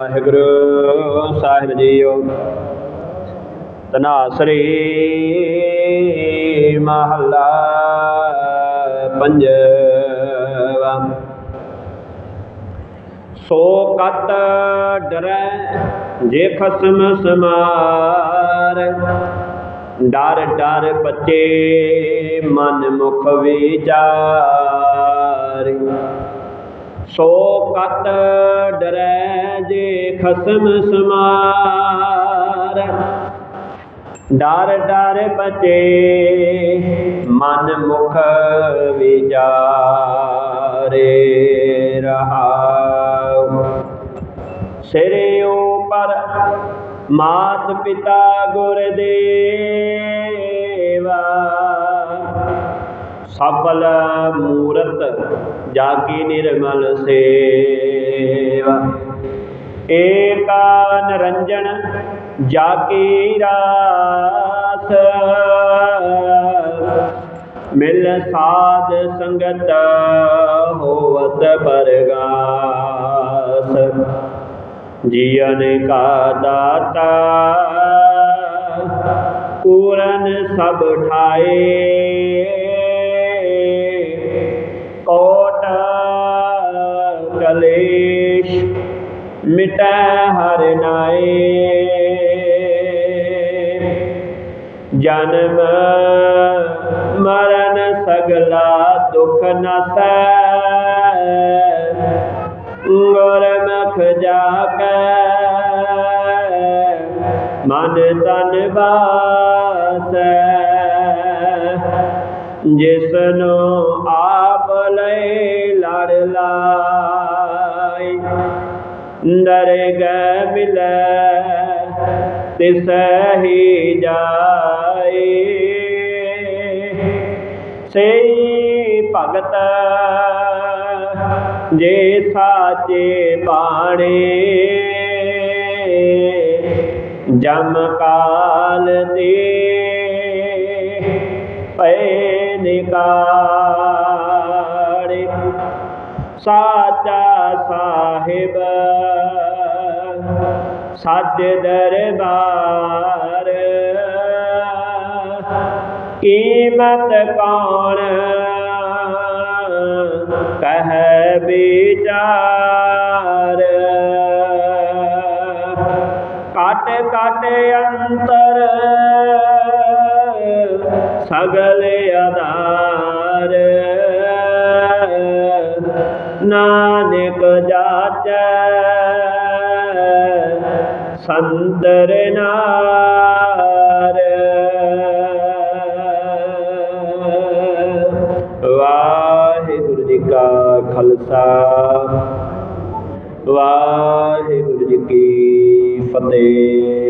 ਵਾਹਿਗੁਰੂ ਸਾਹਿਬ JIO. ਤਨਾਸਰੀ ਮਹੱਲਾ ਪੰਜਵਾ। ਸੋ ਕਤ ਡਰੈ, ਜੇ ਖਸਮ ਸਮਾਰ। ਡਰ ਡਰ ਪਚੇ ਮਨ ਮੁਖ ਵਿਚਾਰ। ਸੋ ਕਤ ਡਰੈ ਜੇ ਖਸਮ ਸਮਾਰ। ਡਰ ਡਰ ਬਚੇ ਮਨ ਮੁਖ ਵਿਚਾਰੇ ਰਹਾਉ। ਸਿਰੇ ਉਪਰ ਮਾਤ ਪਿਤਾ ਗੁਰ ਦੇਵਾ ਸਫਲ ਮੂਰਤ ਜਾ ਕੀ ਨਿਰਮਲ ਸੇਵਾ। ਏਕਾ ਨਰੰਜਨ ਜਾ ਕੀ ਰਾਸ। ਮਿਲ ਸਾਧ ਸੰਗਤ ਹੋਵਤ ਪਰਗਾਸ। ਜੀਵਨ ਕਾ ਦਾਤਾ ਪੂਰਨ ਸਭ ਠਾਏ। ਕਲੇਸ਼ ਮਿਟੈ ਹਰ ਨਾਏ। ਜਨਮ ਮਰਨ ਸਗਲਾ ਦੁਖ ਨਸੈ। ਗੁਰਮੁਖ ਜਾ ਮਨ ਤਨ ਵਾਸੈ। ਜਿਸਨੂੰ ਆਪ ਲੈ ਲੜ ਲਾਈ ਦਰਗਹਿ ਮਿਲੈ ਤਿਸ ਜਾਏ। ਸਈ ਭਗਤ ਜੇ ਸਾਚੇ ਬਾਣੇ ਜਮ ਕਾਲ ਦੇ ਪੈ ਨਿਕਾੜੇ ਸਾਚਾ ਸਾਹਿਬ। ਸੱਜ ਦਰਬਾਰ। ਕੀਮਤ ਕੌਣ ਕਹਿ ਵਿਚਾਰ। ਕਟ ਕਟ ਅੰਤਰ ਸਗਲ ਆਧਾਰ ਨਾਨਕ ਜਾਚੈ। ਸੰਤਰ ਨਾਰ। ਵਾਹਿਗੁਰੂ ਜੀ ਕਾ ਖਾਲਸਾ। ਵਾਹਿਗੁਰੂ ਜੀ ਕੀ ਫਤਿਹ।